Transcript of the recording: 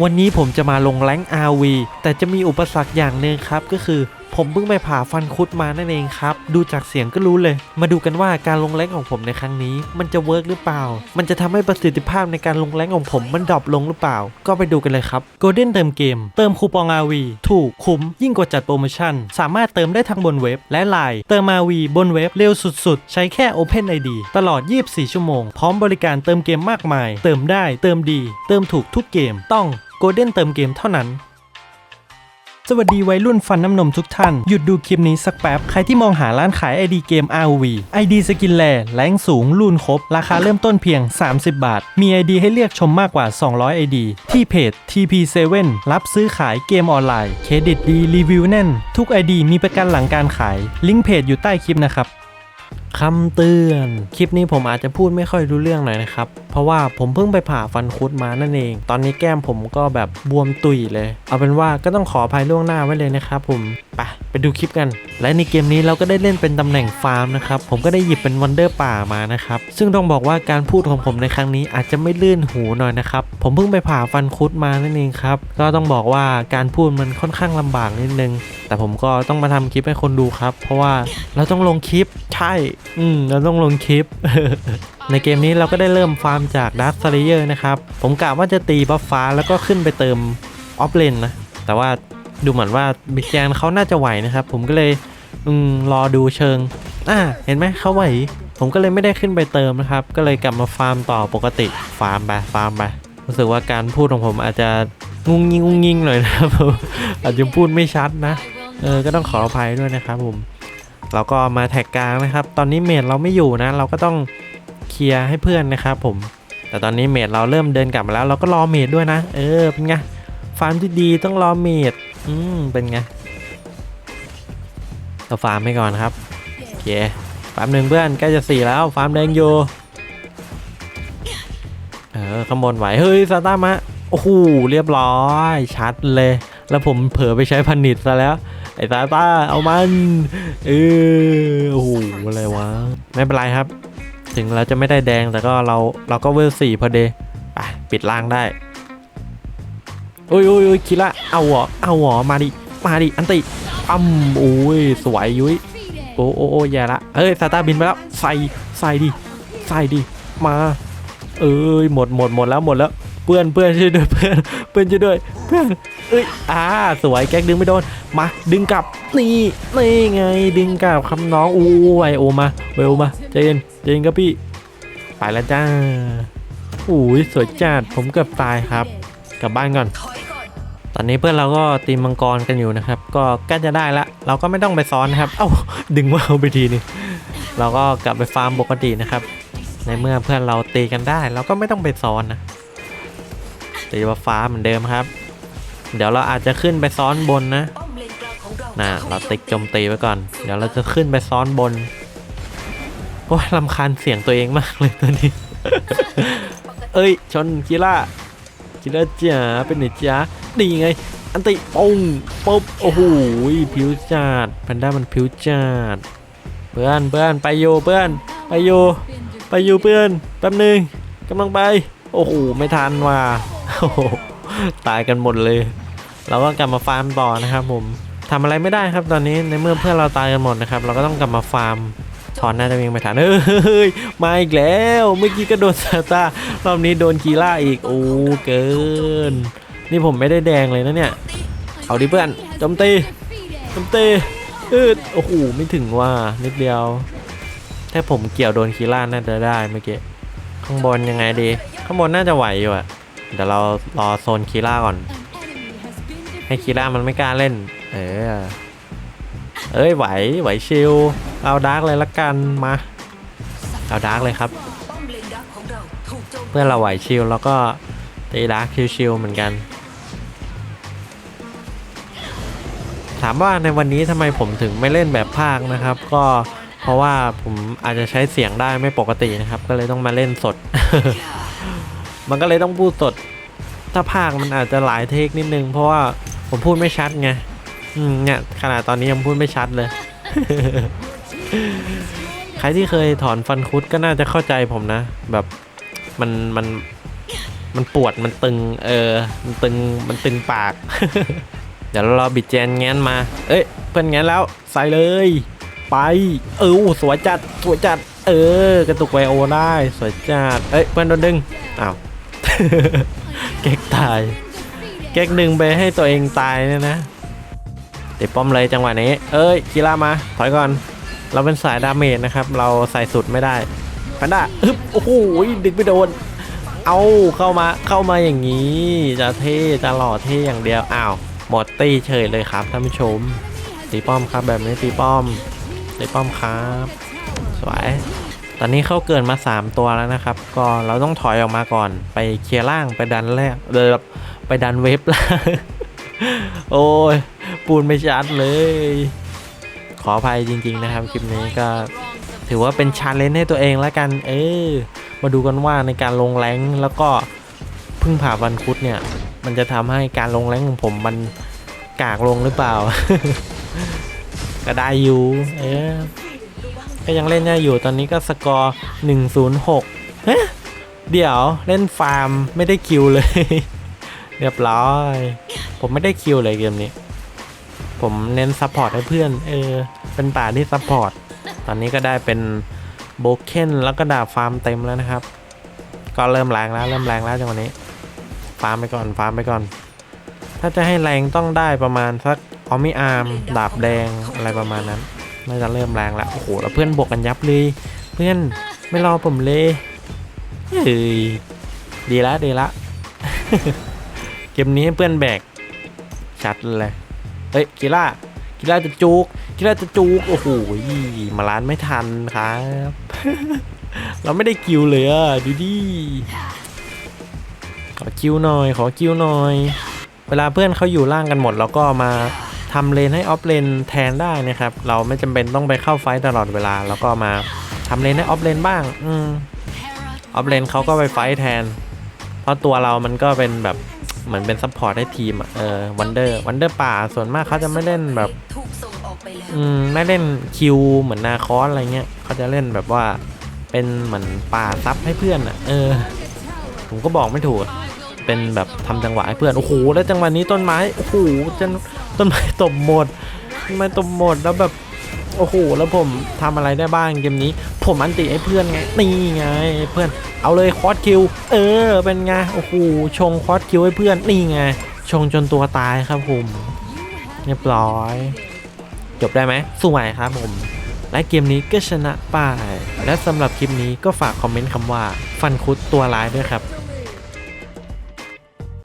วันนี้ผมจะมาลงแรง RV แต่จะมีอุปสรรคอย่างหนึ่งครับก็คือ ผมเพิ่งไปผ่าฟันคุดมานั่นเองครับ ดูจากเสียงก็รู้เลย มาดูกันว่าการลงแรงของผมในครั้งนี้ มันจะเวิร์กหรือเปล่า มันจะทำให้ประสิทธิภาพในการลงแรงของผมมันดรอปลงหรือเปล่า ก็ไปดูกันเลยครับ Golden เติมเกม เติมคูปอง RV ถูกคุ้ม ยิ่งกว่าจัดโปรโมชั่น สามารถเติมได้ทั้งบนเว็บและไลน์เติม RV บนเว็บเร็วสุดๆ ใช้แค่ Open ID ตลอด 24 ชั่วโมง พร้อมบริการเติมเกมมากมาย เติมได้ เติมดี เติมถูกทุกเกม ต้อง Golden เติมเกมเท่านั้น สวัสดีวัยรุ่นฟันน้ำนมทุกท่าน หยุดดูคลิปนี้สักแป๊บ ใครที่มองหาร้านขาย ID เกม ROV ID สกินแลแรงสูงรุ่นครบ ราคาเริ่มต้นเพียง 30 บาท มี ID ให้เลือกชมมากกว่า 200 ID ที่เพจ TP7 รับซื้อขายเกมออนไลน์เครดิตดีรีวิวแน่น ทุก ID มีประกันหลังการขาย ลิงก์เพจอยู่ใต้คลิปนะครับคำเตือน คลิปนี้ผมอาจจะพูดไม่ค่อยรู้เรื่องหน่อยนะครับ เพราะว่าผมเพิ่งไปผ่าฟันคุดมานั่นเอง ตอนนี้แก้มผมก็แบบบวมตุยเลย เอาเป็นว่าก็ต้องขออภัยล่วงหน้าไว้เลยนะครับผมไปไปดูคลิปกัน และในเกมนี้เราก็ได้เล่นเป็นตำแหน่งฟาร์มนะครับ ผมก็ได้หยิบเป็นวันเดอร์ป่ามานะครับ ซึ่งต้องบอกว่าการพูดของผมในครั้งนี้อาจจะไม่ลื่นหูหน่อยนะครับ ผมเพิ่งไปผ่าฟันคุดมานั่นเองครับ ก็ต้องบอกว่าการพูดมันค่อนข้างลำบากนิดนึง แต่ผมก็ต้องมาทำคลิปให้คนดูครับ เพราะว่าเราต้องลงคลิป ใช่ อืม เราต้องลงคลิปในเกมนี้เราก็ได้เริ่มฟาร์มจากดักสเลเยอร์นะครับ ผมกะว่าจะตีบัฟฟ้าแล้วก็ขึ้นไปเติมออฟเลนนะ แต่ว่าดูเหมือนว่าบิ๊กแกนเขาน่าจะไหวนะครับ ผมก็เลยอืมรอดูเชิง อ่า เห็นไหมเขาไหว ผมก็เลยไม่ได้ขึ้นไปเติมนะครับ ก็เลยกลับมาฟาร์มต่อปกติ ฟาร์มไป ฟาร์มไป รู้สึกว่าการพูดของผมอาจจะงุงยิงงุงยิงหน่อยนะครับผมอาจจะพูดไม่ชัดนะ เออ ก็ต้องขออภัยด้วยนะครับผม เราก็มาแท็กกลางนะครับ ตอนนี้เมดเราไม่อยู่นะ เราก็ต้อง เคลียร์ให้เพื่อนนะครับผม แต่ตอนนี้เมดเราเริ่มเดินกลับมาแล้ว เราก็รอเมดด้วยนะ เออเป็นไงฟาร์มที่ดีต้องรอเมดอืมเป็นไงเราฟาร์มไปก่อนครับโอเคฟาร์มหนึ่งเพื่อนใกล้จะสี่แล้วฟาร์มแดงอยู่เออขางบนไหวเฮ้ยซาต้ามะโอ้โหเรียบร้อยชัดเลย แล้วผมเผลอไปใช้พันิดซะแล้วไอ้ซาต้าเอามันเออโอ้โหอะไรวะไม่เป็นไรครับ ถึงเราจะไม่ได้แดงแต่ก็เราเราก็เวลสี่พอดีไปปิดล่างได้โอ้ยโอ้ยโอ้ยคิระเอาหรอเอาหรอมาดิมาดิอันติปั๊มโอ้ยสวยยุ้ยโอ้โอ้โอ้แย่ละเอ้ยซาตาบินไปแล้วใส่ใส่ดิใส่ดิมา เอ้ยหมดหมดหมดแล้วหมดแล้วเพื่อนเพื่อนช่วยด้วยเพื่อนเพื่อนช่วยด้วยเพื่อน เอ้ยอ่าสวยแก๊กดึงไม่โดนมาดึงกลับนี่นี่ไงดึงกลับคำน้องอู้ไวโอมาไวโอมาใจเย็นใจเย็นครับพี่ไปแล้วจ้าอุ้ยสวยจัดผมเกือบตายครับ กลับบ้านก่อน ตอนนี้เพื่อนเราก็ตีมังกรกันอยู่นะครับ ก็ใกล้จะได้ละ เราก็ไม่ต้องไปซ้อนนะครับ เอ้าดึงว่าเอาไปทีนึงเราก็กลับไปฟาร์มปกตินะครับ ในเมื่อเพื่อนเราตีกันได้ เราก็ไม่ต้องไปซ้อนนะตีว่าฟ้าเหมือนเดิมครับ เดี๋ยวเราอาจจะขึ้นไปซ้อนบนนะนะเราติ๊กโจมตีไว้ก่อน เดี๋ยวเราจะขึ้นไปซ้อนบนโอ้ยลำคาญเสียงตัวเองมากเลยตอนนี้ เอ้ย ชนคิล่าคิล่าจ๋าเป็นไหนจ๋าดีไง อันติปุ้งปุ๊บโอ้โหผิวจัดแพนด้ามันผิวจัดเพื่อนเพื่อนไปโยเพื่อนไปโยไปโยเพื่อนแป๊บหนึงกำลังไป โอ้โหไม่ทันว่ะโอ้โหตายกันหมดเลย เราก็กลับมาฟาร์มต่อนะครับผมทำอะไรไม่ได้ครับตอนนี้ในเมื่อเพื่อนเราตายกันหมดนะครับ เราก็ต้องกลับมาฟาร์มถอนน่าจะวิ่งไม่ทันเฮ้ยมาอีกแล้วเมื่อกี้ก็โดนซาตารอบนี้โดนกีล่าอีกโอ้เกิน นี่ผมไม่ได้แดงเลยนะเนี่ยเอาดิเพื่อนโจมตีโจมตีอืดโอ้โหไม่ถึงว่านิดเดียว ถ้าผมเกี่ยวโดนคีล่าน่าจะได้เมื่อกี้ข้างบนยังไงดี ข้างบนน่าจะไหวอยู่อะเดี๋ยวเรารอโซนคีล่าก่อน ให้คีล่ามันไม่กล้าเล่น เออ เอ้ยไหวไหวชิลเอาดาร์กเลยละกันมา เอาดาร์กเลยครับ เพื่อนเราไหวชิลแล้วก็ตีดาร์กชิลๆเหมือนกัน ถามว่าในวันนี้ทำไมผมถึงไม่เล่นแบบภาคนะครับ ก็เพราะว่าผมอาจจะใช้เสียงได้ไม่ปกตินะครับ ก็เลยต้องมาเล่นสด มันก็เลยต้องพูดสด ถ้าภาคมันอาจจะหลายเทคนิดนึง เพราะว่า ผมพูดไม่ชัดไงอืมเนี่ยขนาดตอนนี้ยังพูดไม่ชัดเลย ใครที่เคยถอนฟันคุดก็น่าจะเข้าใจผมนะ แบบมันมันมันปวดมันตึง เออ มันตึงมันตึงปาก เดี๋ยวเรารอบิดเจนแง้นมา เอ้ย เพื่อนแง้นแล้วใส่เลย ไป เออสวยจัดสวยจัด เออ กระตุกไวโอได้ สวยจัด เอ้ย เพื่อนโดนดึงอ้าวเก๊กตาย เก๊กดึงไปให้ตัวเองตายเนี่ยนะติดป้อมเลยจังหวะนี้ เอ้ยกีฬามา ถอยก่อน เราเป็นสายดาเมจนะครับ เราใส่สุดไม่ได้แพนด้าอึ๊บโอ้โหดึงไปโดน เอาเข้ามาเข้ามาอย่างนี้ จะเท่จะหล่อเท่อย่างเดียวอ้าวหมดตี้เฉยเลยครับท่านผู้ชมตีป้อมครับแบบนี้ตีป้อมตีป้อมครับ สวยตอนนี้เข้าเกินมา 3 ตัวแล้วนะครับ ก็เราต้องถอยออกมาก่อนไปเคลียร์ล่างไปดันแรกเดย ไปดันเว็บล่างโอ้ย ปูนไม่ชัดเลย ขออภัยจริง ๆ นะครับ คลิปนี้ก็ถือว่าเป็นชาเลนจ์ให้ตัวเองแล้วกัน เออ มาดูกันว่าในการลงแรงแล้วก็พึ่งผ่าวันคุดเนี่ย มันจะทำให้การลงแรงของผมมันกากลงหรือเปล่า ก็ได้อยู่ เออก็ยังเล่นได้อยู่ตอนนี้ก็สกอร์ 106เฮ้ยเดี๋ยวเล่นฟาร์มไม่ได้คิวเลย เรียบร้อย ผมไม่ได้คิวเลยเกมนี้ ผมเน้นซัพพอร์ตให้เพื่อน เออ เป็นป่าที่ซัพพอร์ต ตอนนี้ก็ได้เป็นโบเคนแล้วก็ดาบฟาร์มเต็มแล้วนะครับ ก็เริ่มแรงแล้ว เริ่มแรงแล้วจังหวะนี้ ฟาร์มไปก่อน ฟาร์มไปก่อน ถ้าจะให้แรงต้องได้ประมาณสักออมิอาร์ม ดาบแดง อะไรประมาณนั้น น่าจะเริ่มแรงแล้ว โอ้โห แล้วเพื่อนบวกกันยับเลย เพื่อนไม่รอผมเลย เฮ้ย ดีละดีละ เกมนี้ให้เพื่อนแบก ชัดเลยเฮ้ยกีฬากีฬาจะจุกกีฬาจะจุกโอ้โหมาล้านไม่ทันครับ เราไม่ได้คิวเลยอะดูดิขอคิวหน่อย ขอคิวหน่อย เวลาเพื่อนเขาอยู่ล่างกันหมดเราก็มาทำเลนให้ออฟเลนแทนได้นะครับ เราไม่จำเป็นต้องไปเข้าไฟตลอดเวลา แล้วก็มาทำเลนให้ออฟเลนบ้าง อืมออฟเลนเขาก็ไปไฟแทน เพราะตัวเรามันก็เป็นแบบ เหมือนเป็นซัพพอร์ตให้ทีมอะเออวันเดอร์วันเดอร์ป่าส่วนมากเขาจะไม่เล่นแบบอืมไม่เล่นคิวเหมือนนาคอสอะไรเงี้ยเขาจะเล่นแบบว่าเป็นเหมือนป่าซับให้เพื่อนอะเออ ผมก็บอกไม่ถูกเป็นแบบทำจังหวะให้เพื่อนโอ้โหแล้วจังหวะนี้ต้นไม้โอ้โหจนต้นไม้ตบหมดต้นไม้ตบหมดแล้วแบบ โอ้โหแล้วผมทำอะไรได้บ้างเกมนี้ ผมอันติให้เพื่อนไงนี่ไงเพื่อนเอาเลยคอสคิวเออเป็นไงโอ้โหชงคอสคิวให้เพื่อนนี่ไงชงจนตัวตายครับผมเรียบร้อย จบได้ไหมสวยครับผม และเกมนี้ก็ชนะไปและสำหรับคลิปนี้ก็ฝากคอมเมนต์คำว่า ฟันคุดตัวร้ายด้วยครับ